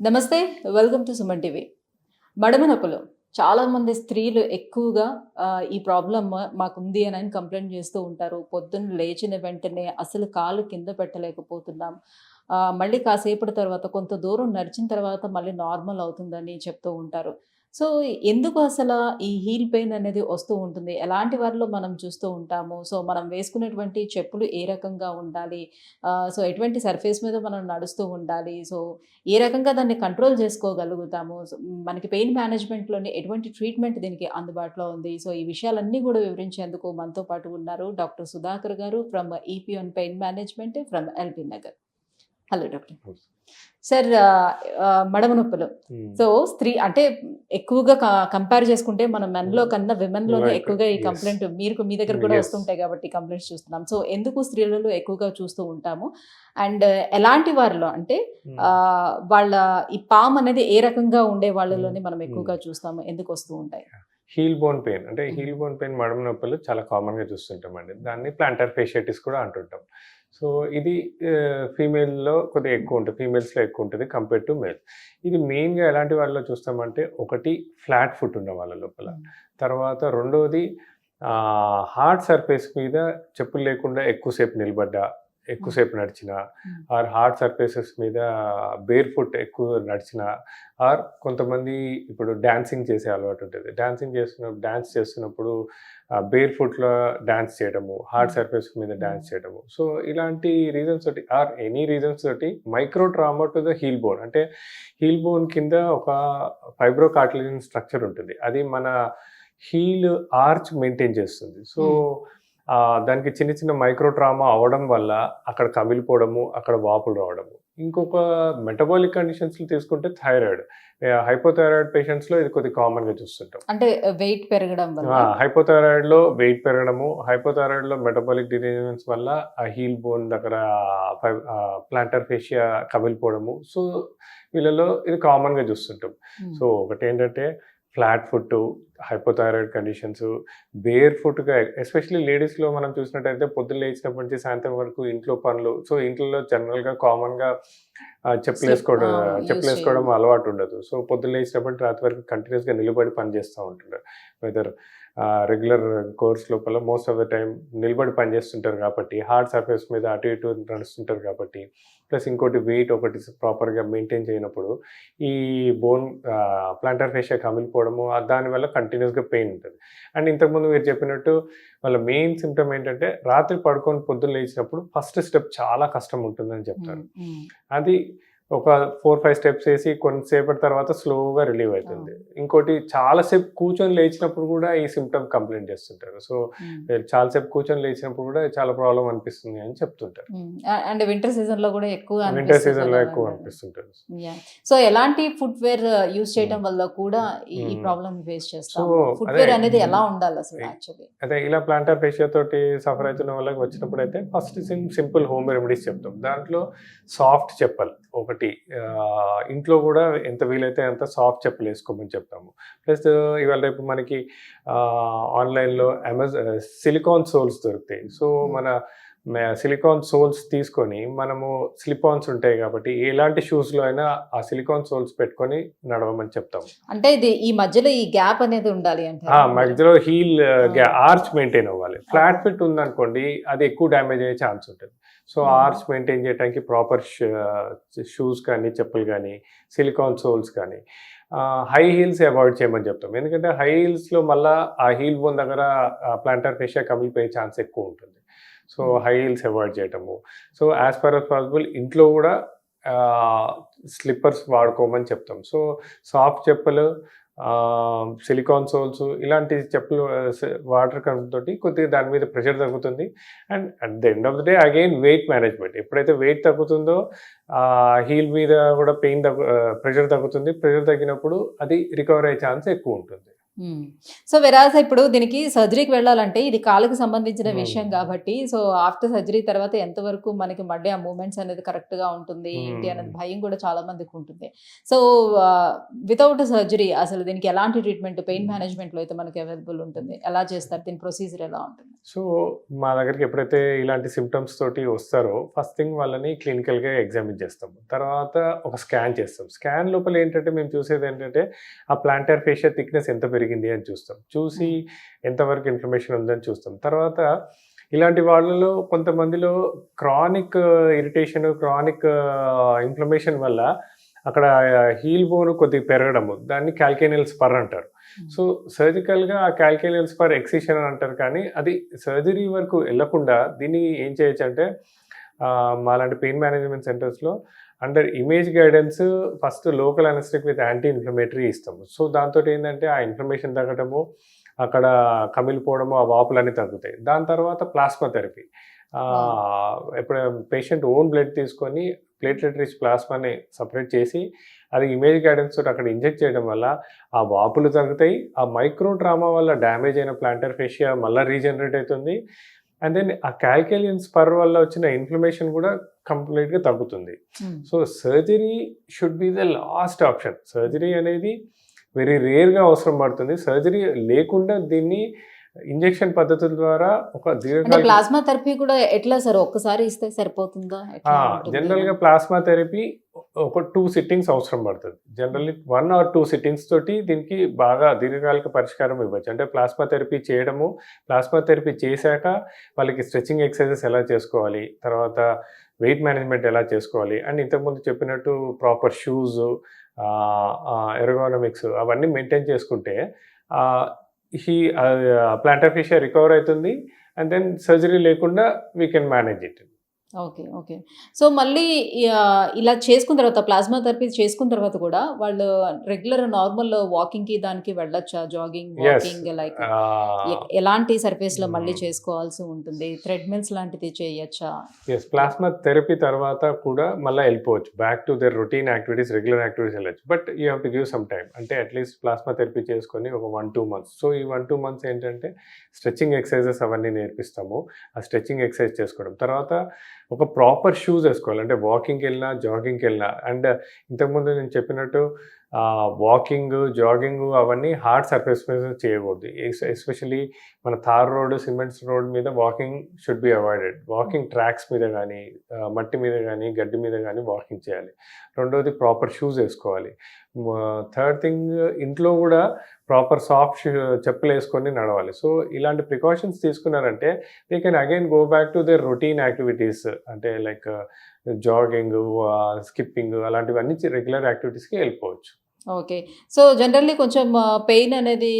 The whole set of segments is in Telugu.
నమస్తే వెల్కమ్ టు సుమన్ టీవీ. మడమ నొప్పులు చాలామంది స్త్రీలు ఎక్కువగా ఈ ప్రాబ్లం మాకుంది అని అని కంప్లైంట్ చేస్తూ ఉంటారు. పొద్దున్న లేచిన వెంటనే అసలు కాలు కింద పెట్టలేకపోతున్నాం. మళ్ళీ కాసేపటి తర్వాత కొంత దూరం నడిచిన తర్వాత మళ్ళీ నార్మల్ అవుతుందని చెప్తూ ఉంటారు. సో ఎందుకు అసలు ఈ హీల్ పెయిన్ అనేది వస్తూ ఉంటుంది? ఎలాంటి వారిలో మనం చూస్తూ ఉంటాము? సో మనం వేసుకునేటువంటి చెప్పులు ఏ రకంగా ఉండాలి? సో ఎటువంటి సర్ఫేస్ మీద మనం నడుస్తూ ఉండాలి? సో ఏ రకంగా దాన్ని కంట్రోల్ చేసుకోగలుగుతాము? మనకి పెయిన్ మేనేజ్మెంట్లోని ఎటువంటి ట్రీట్మెంట్ దీనికి అందుబాటులో ఉంది? సో ఈ విషయాలన్నీ కూడా వివరించేందుకు మనతో పాటు ఉన్నారు డాక్టర్ సుధాకర్ గారు from EPN pain management from LB Nagar. Hello doctor. Sir మడమ నొప్పులు. సో స్త్రీ అంటే ఎక్కువగా కంపేర్ చేసుకుంటే మనం మెన్లో కన్నా విమెన్లోనే Right. ఎక్కువగా ఈ. కంప్లైంట్ మీరు మీ దగ్గర కూడా. వస్తుంటాయి కాబట్టి కంప్లైంట్స్ చూస్తున్నాం. సో ఎందుకు స్త్రీలలో ఎక్కువగా చూస్తూ ఉంటాము? అండ్ ఎలాంటి వారిలో అంటే వాళ్ళ ఈ పామ్ అనేది ఏ రకంగా ఉండే వాళ్ళలోనే మనం ఎక్కువగా చూస్తాము? ఎందుకు వస్తూ ఉంటాయి? Heel bone pain. అంటే. హీల్ బోన్ పెయిన్ మడమ నొప్పులు చాలా కామన్గా చూస్తుంటాం అండి దాన్ని ప్లాంటర్ ఫేషియటిస్ కూడా అంటుంటాం. సో ఇది ఫీమేల్లో కొద్దిగా ఎక్కువ ఉంటుంది. ఫీమేల్స్లో ఎక్కువ ఉంటుంది కంపేర్ టు మేల్. ఇది మెయిన్గా ఎలాంటి వాళ్ళలో చూస్తామంటే ఒకటి ఫ్లాట్ ఫుట్ ఉన్న వాళ్ళ లోపల. తర్వాత రెండోది హార్డ్ సర్ఫేస్ మీద చెప్పులు లేకుండా ఎక్కువసేపు నిలబడ్డా ఎక్కువసేపు నడిచిన. ఆర్ హార్డ్ సర్ఫేసెస్ మీద బేర్ ఫుట్ ఎక్కువ నడిచిన ఆర్ కొంతమంది ఇప్పుడు డాన్సింగ్ చేసే అలవాటు ఉంటుంది. డాన్సింగ్ చేస్తున్నప్పుడు డాన్స్ చేస్తున్నప్పుడు బేర్ ఫుట్లో డాన్స్ చేయడము హార్డ్. సర్ఫేస్ మీద డాన్స్ చేయడము. సో ఇలాంటి రీజన్స్ తోటి ఆర్ ఎనీ రీజన్స్ తోటి micro trauma to the heel bone అంటే హీల్ బోన్ కింద ఒక ఫైబ్రో కార్టిలిజన్ స్ట్రక్చర్ ఉంటుంది. అది మన హీల్ ఆర్చ్ మెయింటైన్ చేస్తుంది. సో దానికి చిన్న చిన్న మైక్రో ట్రామా అవడం వల్ల అక్కడ కమిలిపోవడము అక్కడ వాపులు రావడము. ఇంకొక మెటబాలిక్ కండిషన్స్ తీసుకుంటే థైరాయిడ్. హైపోథైరాయిడ్ పేషెంట్స్లో ఇది కొద్ది కామన్గా చూస్తుంటాం. అంటే వెయిట్ పెరగడం వల్ల? హైపోథైరాయిడ్లో వెయిట్ పెరగడము హైపోథైరాయిడ్లో మెటబాలిక్ డిజీజెస్ వల్ల ఆ హీల్ బోన్ దగ్గర ప్లాంటర్ ఫేషియా కమిలిపోవడము. సో వీళ్ళలో ఇది కామన్గా చూస్తుంటాం. సో ఒకటి ఏంటంటే flat foot hypothyroid conditions bare ఫుట్గా especially లేడీస్లో మనం చూసినట్టయితే పొద్దున్న లేచినప్పటి నుంచి సాయంత్రం వరకు ఇంట్లో పనులు సో ఇంట్లో జనరల్గా కామన్గా చెప్పులు వేసుకోవడం చెప్పులు వేసుకోవడం. అలవాటు ఉండదు సో పొద్దున్న లేచినప్పటి రాత్రి వరకు కంటిన్యూస్గా నిలబడి పని చేస్తూ ఉంటుంటారు వెదర్ రెగ్యులర్ కోర్స్ లోపల మోస్ట్ ఆఫ్ ద టైం నిలబడి పని చేస్తుంటారు కాబట్టి హార్డ్ సర్ఫేస్ మీద అటు ఇటు నడుస్తుంటారు కాబట్టి ప్లస్ ఇంకోటి వెయిట్ ఒకటి ప్రాపర్గా మెయింటైన్ చేయనప్పుడు ఈ బోన్ ప్లాంటర్ ఫేషియా కమిలిపోవడము దానివల్ల కంటిన్యూస్గా పెయిన్ ఉంటుంది. అండ్ ఇంతకుముందు మీరు చెప్పినట్టు వాళ్ళ మెయిన్ సిమ్టమ్ ఏంటంటే రాత్రి పడుకొని పొద్దున్న లేచినప్పుడు ఫస్ట్ స్టెప్ చాలా కష్టం ఉంటుందని చెప్తారు. అది ఒక ఫోర్ ఫైవ్ స్టెప్స్ వేసి కొంతసేపటి తర్వాత స్లోగా రిలీవ్ అవుతుంది. ఇంకోటి చాలాసేపు కూర్చొని లేచినప్పుడు కూడా ఈ సిమ్టమ్ కంప్లైంట్ చేస్తుంటారు. So um. చాలాసేపు కూర్చొని లేచినప్పుడు కూడా చాలా ప్రాబ్లం అనిపిస్తుంది అని చెప్తుంటారు. అండ్ వింటర్ సీజన్లో కూడా ఎక్కువ వింటర్ సీజన్లో ఎక్కువ. అనిపిస్తుంటారు. సో ఎలాంటి ఫుట్ వేర్ యూజ్ చేయడం వల్ల కూడా ఈ. ప్రాబ్లమ్ ఫేస్ చేస్తాం? So, ఫుట్ అదే, వేర్ అనేది ఎలా ఉండాలి అసలు యాక్చువల్లీ అదే ఇలా ప్లాంటర్ ఫేషియా తోటి సఫర్ అవుతున్న వాళ్ళకి వచ్చినప్పుడు అయితే ఫస్ట్ సింపుల్ హోమ్ రెమెడీస్ చెప్తాం. దాంట్లో సాఫ్ట్ చెప్పలు ఒకటి. ఇంట్లో కూడా ఎంత వీలైతే అంత సాఫ్ట్ చెప్పులు వేసుకోమని చెప్తాము ప్లస్ ఇవాళ రేపు మనకి ఆన్లైన్లో అమెజాన్ సిలికాన్ సోల్స్ దొరుకుతాయి. సో మన సిలికాన్ సోల్స్ తీసుకొని మనము స్లిప్ ఆన్స్ ఉంటాయి కాబట్టి ఎలాంటి షూస్లో అయినా ఆ సిలికాన్ సోల్స్ పెట్టుకొని నడవమని చెప్తాం అంటే ఇది ఈ మధ్యలో ఈ గ్యాప్ అనేది ఉండాలి అంటే ఆ, మధ్యలో హీల్ ఆర్చ్ మెయింటైన్ అవ్వాలి. ఫ్లాట్ ఫిట్ ఉందనుకోండి అది ఎక్కువ డ్యామేజ్ అయ్యే ఛాన్స్ ఉంటుంది. So Hmm. ఆర్చ్ మెయింటైన్ చేయడానికి ప్రాపర్ షూస్ కానీ చెప్పులు కానీ సిలికాన్ సోల్స్ కానీ హై హీల్స్ అవాయిడ్ చేయమని చెప్తాం. ఎందుకంటే హై హీల్స్లో మళ్ళీ ఆ హీల్ బోన్ దగ్గర ప్లాంటర్ ఫేషియా కమిలిపోయే ఛాన్స్ ఎక్కువ ఉంటుంది. సో. హై హీల్స్ అవాయిడ్ చేయటము. So as per as possible ఇంట్లో కూడా స్లిప్పర్స్ వాడుకోమని చెప్తాం. సో సాఫ్ట్ చెప్పులు సిలికాన్ సోల్స్ ఇలాంటి చెప్పులు వాటర్ తోటి కొద్దిగా దాని మీద ప్రెషర్ తగ్గుతుంది. And at the end of the day again weight management ఎప్పుడైతే వెయిట్ తగ్గుతుందో హీల్ మీద కూడా పెయిన్ తగ్గు ప్రెషర్ తగ్గుతుంది. ప్రెషర్ తగ్గినప్పుడు అది రికవర్ అయ్యే ఛాన్స్ ఎక్కువ ఉంటుంది. సో వెరాజ్ ఇప్పుడు దీనికి సర్జరీకి వెళ్ళాలంటే ఇది కాలుకి సంబంధించిన. విషయం కాబట్టి సో ఆఫ్టర్ సర్జరీ తర్వాత ఎంతవరకు మనకి మళ్ళీ ఆ మూమెంట్స్ అనేది కరెక్ట్గా ఉంటుంది ఏంటి. అనేది భయం కూడా చాలా మందికి ఉంటుంది. సో వితౌట్ సర్జరీ అసలు దీనికి ఎలాంటి ట్రీట్మెంట్ పెయిన్. మేనేజ్మెంట్లో అయితే మనకి అవైలబుల్ ఉంటుంది? ఎలా చేస్తారు? దీని ప్రొసీజర్ ఎలా ఉంటుంది? సో మా దగ్గరికి ఎప్పుడైతే ఇలాంటి సిమ్టమ్స్ తోటి వస్తారో ఫస్ట్ థింగ్ వాళ్ళని క్లినికల్గా ఎగ్జామిన్ చేస్తాం తర్వాత ఒక స్కాన్ చేస్తాం. స్కాన్ లోపల ఏంటంటే మేము చూసేది ఏంటంటే ఆ ప్లాంటర్ ఫేషియా థిక్నెస్ ఎంత పెరిగింది అని చూస్తాం. చూసి ఎంతవరకు ఇన్ఫర్మేషన్ ఉందని చూస్తాం. తర్వాత ఇలాంటి వాళ్ళలో కొంతమందిలో క్రానిక్ ఇరిటేషన్ క్రానిక్ ఇన్ఫ్లమేషన్ వల్ల అక్కడ హీల్ బోన్ కొద్దిగా పెరగడము. దాన్ని క్యాల్కేనియల్ స్పర్ అంటారు. సో సర్జికల్గా ఆ క్యాల్కేనియల్ స్పర్ ఎక్సిషన్ అని అంటారు కానీ అది సర్జరీ వరకు వెళ్ళకుండా దీన్ని ఏం చేయొచ్చు అంటే మాలాంటి పెయిన్ మేనేజ్మెంట్ సెంటర్స్లో under image guidance first local anaesthetic with anti inflammatory ఇస్తాము సో దాంతో ఏంటంటే ఆ ఇన్ఫ్లమేషన్ తగ్గడము అక్కడ కమిలిపోవడము ఆ వాపులన్నీ తగ్గుతాయి. దాని తర్వాత ప్లాస్మా థెరపీ ఎప్పుడు పేషెంట్ ఓన్ బ్లడ్ తీసుకొని ప్లేట్లెట్ రిచ్ ప్లాస్మాని సపరేట్ చేసి అది ఇమేజ్ గైడెన్స్ తోటి అక్కడ ఇంజెక్ట్ చేయడం వల్ల ఆ వాపులు తగ్గుతాయి. ఆ మైక్రో ట్రామా వల్ల డ్యామేజ్ అయిన ప్లాంటర్ ఫేషియా మళ్ళీ రీజనరేట్ అవుతుంది. అండ్ దెన్ ఆ క్యాల్కేలియన్ స్పర్ వల్ల వచ్చిన ఇన్ఫ్లమేషన్ కూడా కంప్లీట్గా తగ్గుతుంది. So surgery should be the last option. Surgery అనేది వెరీ రేర్గా అవసరం పడుతుంది. సర్జరీ లేకుండా దీన్ని ఇంజెక్షన్ పద్ధతుల ద్వారా ఒక ప్లాస్మా థెరపీ కూడా ఎట్లా సార్? ఒక్కసారి ఇస్తే సరిపోతుందా? ఉంటుంది? జనరల్గా ప్లాస్మా థెరపీ ఒక టూ సిట్టింగ్స్ అవసరం పడుతుంది. Generally one or two sittings తోటి దీనికి బాగా దీర్ఘకాలిక పరిష్కారం ఇవ్వచ్చు. అంటే ప్లాస్మా థెరపీ చేయడము ప్లాస్మా థెరపీ చేశాక వాళ్ళకి స్ట్రెచింగ్ ఎక్సర్సైజెస్ ఎలా చేసుకోవాలి? తర్వాత వెయిట్ మేనేజ్మెంట్ ఎలా చేసుకోవాలి? అండ్ ఇంతకుముందు చెప్పినట్టు ప్రాపర్ షూస్ ఎర్గోనమిక్స్ అవన్నీ మెయింటైన్ చేసుకుంటే హీ ప్లాంటర్ ఫిషియర్ రికవర్ అవుతుంది. అండ్ దెన్ సర్జరీ లేకుండా we can manage it. Okay okay. So మళ్ళీ ఇలా చేసుకున్న తర్వాత ప్లాస్మా థెరపీ చేసుకున్న తర్వాత కూడా వాళ్ళు రెగ్యులర్ నార్మల్ వాకింగ్కి దానికి వెళ్ళొచ్చా? జాగింగ్. వాకింగ్ లైక్ ఎలాంటి సర్ఫేస్లో మళ్ళీ చేసుకోవాల్సి ఉంటుంది? థ్రెడ్ మిల్స్ లాంటిది చేయొచ్చా? ఎస్ ప్లాస్మా థెరపీ తర్వాత కూడా మళ్ళీ వెళ్ళిపోవచ్చు. Back to their routine activities regular activities వెళ్ళచ్చు. But you have to give some time అంటే అట్లీస్ట్ ప్లాస్మా థెరపీ చేసుకొని ఒక వన్ టూ మంత్స్ సో ఈ వన్ టూ మంత్స్ ఏంటంటే స్ట్రెచ్చింగ్ ఎక్సర్సైజెస్ అవన్నీ నేర్పిస్తాము. ఆ స్ట్రెచ్చింగ్ ఎక్సర్సైజ్ చేసుకోవడం. తర్వాత ఒక ప్రాపర్ షూస్ వేసుకోవాలి. అంటే వాకింగ్కి వెళ్ళినా జాగింగ్కి వెళ్ళినా. అండ్ ఇంతకుముందు నేను చెప్పినట్టు వాకింగ్ జాగింగ్ అవన్నీ హార్డ్ సర్ఫేస్ మీద చేయకూడదు. ఎస్పెషలీ మన థార్ రోడ్ సిమెంట్స్ రోడ్ మీద walking should be avoided walking tracks మీద కానీ మట్టి మీద కానీ గడ్డి మీద కానీ వాకింగ్ చేయాలి. రెండవది ప్రాపర్ షూస్ వేసుకోవాలి. థర్డ్ థింగ్ ఇంట్లో కూడా ప్రాపర్ సాఫ్ట్ చెప్పులు వేసుకొని నడవాలి. సో ఇలాంటి ప్రికాషన్స్ తీసుకున్నారంటే they can again go back to their routine activities అంటే లైక్ జాగింగ్ స్కిప్పింగ్ అలాంటివన్నీ రెగ్యులర్ యాక్టివిటీస్కి వెళ్ళిపోవచ్చు. ఓకే. సో జనరల్లీ కొంచెం పెయిన్ అనేది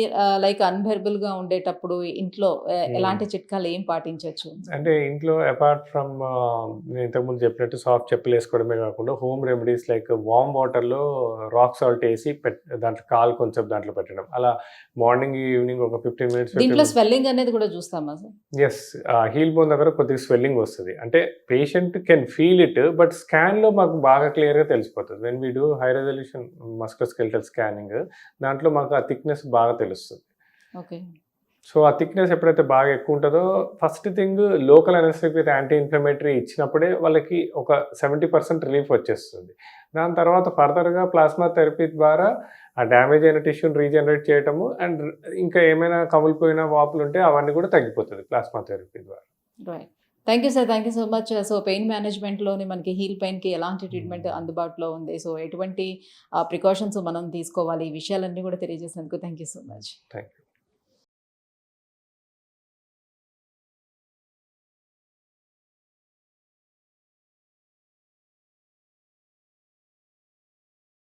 లైక్ అన్బెరబుల్గా ఉండేటప్పుడు ఇంట్లో. ఎలాంటి చిట్కాలు ఏం పాటించవచ్చు అంటే ఇంట్లో అపార్ట్ ఫ్రమ్ నేను ఇంతకుముందు చెప్పినట్టు సాఫ్ట్ చెప్పులు వేసుకోవడమే కాకుండా హోమ్ రెమెడీస్ లైక్ వామ్ వాటర్లో రాక్ సాల్ట్ వేసి దాంట్లో కాలు కొంచెం దాంట్లో పెట్టడం. అలా మార్నింగ్ ఈవినింగ్ ఒక ఫిఫ్టీన్ దీంట్లో మినిట్స్ స్వెల్లింగ్ అనేది కూడా చూస్తామా సార్? ఎస్ హీల్ బోన్ దగ్గర కొద్దిగా స్వెల్లింగ్ వస్తుంది. అంటే patient can feel it but స్కాన్లో మాకు బాగా క్లియర్గా తెలిసిపోతుంది. When we do high resolution musculoskeletal scanning. దాంట్లో మాకు ఆ థిక్నెస్ బాగా తెలుస్తుంది. ఓకే. సో ఆ థిక్నెస్ ఎప్పుడైతే బాగా ఎక్కువ ఉంటుందో first thing local anaesthetic with anti inflammatory ఇచ్చినప్పుడే వాళ్ళకి ఒక సెవెంటీ పర్సెంట్ రిలీఫ్ వచ్చేస్తుంది. దాని తర్వాత ఫర్దర్గా ప్లాస్మా థెరపీ ద్వారా ఆ డ్యామేజ్ అయిన టిష్యూని రీజనరేట్ చేయటము అండ్ ఇంకా ఏమైనా కమిలిపోయిన వాపులు ఉంటే అవన్నీ కూడా తగ్గిపోతుంది ప్లాస్మా థెరపీ ద్వారా. Right. Thank you sir thank you so much so pain మేనేజ్మెంట్లోని మనకి హీల్ పెయిన్కి ఎలాంటి ట్రీట్మెంట్ అందుబాటులో ఉంది? సో ఎటువంటి ప్రికాషన్స్ మనం తీసుకోవాలి? ఈ విషయాలన్నీ కూడా తెలియజేసినందుకు thank you so much thank you